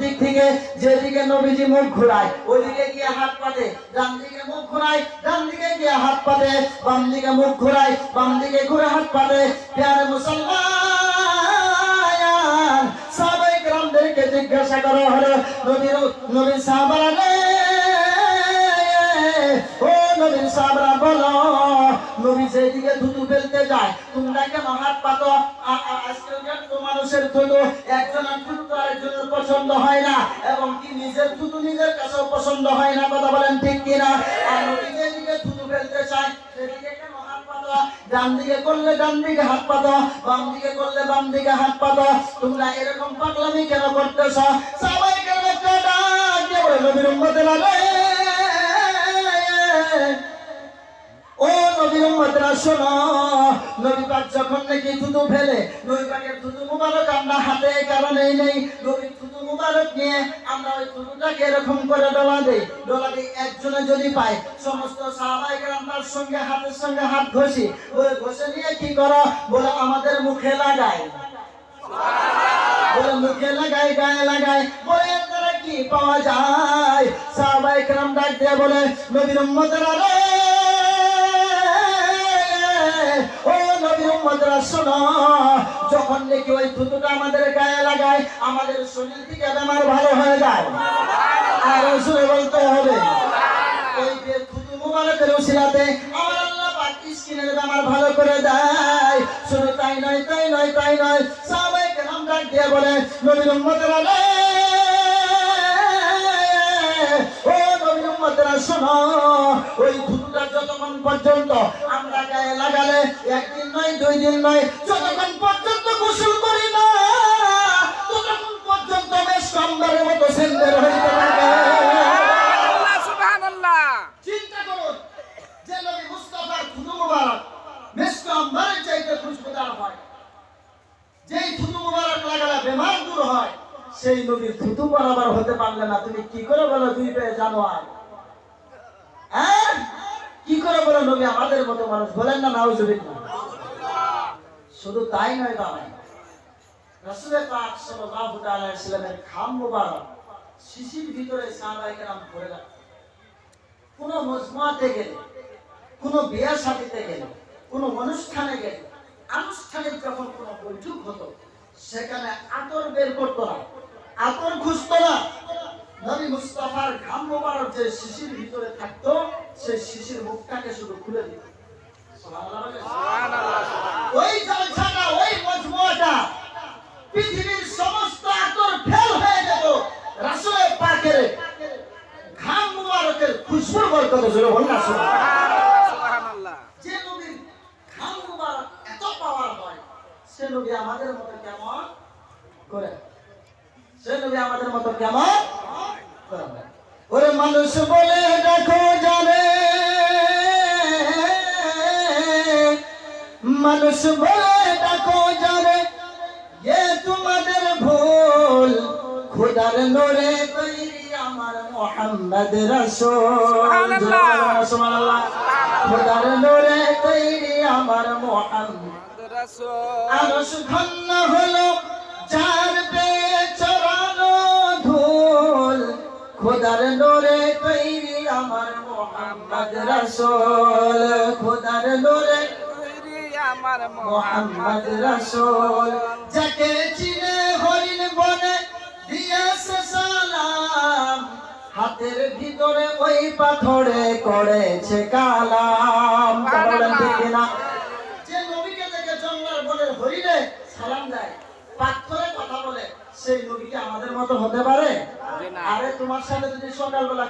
দিক থেকে যেদিকে নবীজি মুখ ঘুরায় ওইদিকে গিয়ে হাত পাতে। ডান দিকে মুখ ঘুরায় ডান দিকে গিয়ে হাত পাতে। বাম দিকে মুখ ঘুরায় বাম দিকে ঘুরে হাত পাতে। প্যারে মুসলমান, সাবেক গ্রামদেরকে জিজ্ঞাসা করা হলো, নবীর নবীর সাহাবারা নবীর সাহাবারা বলো। নবী যেদিকে থুতু ফেলতে যায়, তোমরা কেন হাত পাতো আজকালকার তো মানুষের থুতু একজনের থুতু তো আরেকজনের পছন্দ হয় না, এবং কি নিজের থুতু নিজের কাছেও পছন্দ হয় না, কথা বলেন ঠিক কিনা? আর নবী ফেলতে চায়, সেদিকে কেন ডান দিকে করলে ডান দিকে হাত পাতো বাম দিকে করলে বাম দিকে হাত পাতো তোমরা এরকম পাগলামি কেন করতেছ? সবাই কেন ডাক বলে, নবীর উম্মতেরা যখন আমরা হাতে নেই। নবীর আমরা ওই এরকম করে দিই। যদি পাই সমস্ত সঙ্গে, হাতের সঙ্গে হাত ঘষি। ঘষে নিয়ে কি করো? বলে, আমাদের মুখে লাগায় বলে, মুখে লাগায় গায়ে লাগায় বলে দ্বারা কি পাওয়া যায়? সাহাবাহিক রাম ডাক দিয়ে বলে, নবীর উম্মতেরা উম্মতেরা শোনো, যখন নাকি ওই থুতুটা আমাদের গায়ে লাগায়, আমাদের শরীর থেকে বেমার ভালো হয়ে যায়। আর শুনে বলতে হবে ওই যে থুতু মুবারকের উসিলাতে আমার আল্লাহ পাক স্কিনের বেমার ভালো করে দেয়। শুধু তাই নয় তাই নয় তাই নয় সবাই কেরাম ডাক দিয়ে বলে, নবীর উম্মতেরা রে, ও নবীর উম্মতেরা শোনো, ওই থুতুটা যতক্ষণ পর্যন্ত গায়ে লাগালে একদিন নয় দুই দিন নয় যতক্ষণ পর্যন্ত গোসল করি না ততক্ষণ পর্যন্ত বেশ কম্বারের মতো সেন্টার হইতে থাকে চিন্তা করুন যে নবী মুস্তাফার থুতু মুবারক মিষ্ক আম্বারের চাইতে খুশবুদার হয়। যেই থুতু মুবারক লাগালে বেমার দূর হয় সেই নবীর থুতু বরাবর হতে পারলে না। তুমি কি করে বলো দুই পেয়ে জানো আর হ্যাঁ কি করে বলো নবী আমাদের মতো মানুষ, বলেন না শুধু তাই নয় বাবা পাক সাল্লাল্লাহু তাআলা আলাইহি সাল্লামের খাম শিশির ভিতরে সাহাবায়ে কেরাম রাখতেন কোনো মজমাতে গেলে, কোনো বিয়া শাদিতে গেলে, কোনো অনুষ্ঠানে গেলে, আনুষ্ঠানিক যখন কোনো বৈঠক হতো, সেখানে আতর বের করতো না, আতর খুঁজতো না। নবী মুস্তাফার ঘাম মোবারক যে শিশির ভিতরে থাকতো সেই শিশির মুখটাকে শুধু খুলে দিত। ওই জলসাটা ওই মজমুয়াটা পৃথিবীর সমস্ত আতর ফেল হয়ে যেত রাসূলের পাকের ঘাম মুবারকের খুশবুর বরকতে জোরে বল না সুবহানাল্লাহ যে নবীর ঘাম মুবারক এত পাওয়ার হয় সে নবী আমাদের মতো কেমন করে? সে নবী আমাদের মতো কেমন ওরে মানুষ বলে দেখো জানে। মানুষ বলে দেখো জানে এ তোমাদের ভুল খুদার নোরে তৈরি আমার মোহাম্মদ রসুল। সুবহানাল্লাহ। সুবহানাল্লাহ। খুদার নোরে তৈরি আমার মোহাম্মদ। রাসূল। খোদার নোরে তৈরি আমার মোহাম্মদ রসুল। খোদার নোরে তৈরি আমার মোহাম্মদ রসুল। যাকে চিনে হরিণ বনে দিয়েছে সালাম হাতের ভিতরে ওই পাথরে করেছে কালাম। বলেন ঠিক যে নবীকে দেখে জঙ্গল বনের হরিণে সালাম দেয় পাথরে কথা নবী সেই নবীকে আমাদের মতো হতে পারে। আরে তোমার সাথে যদি সকালবেলা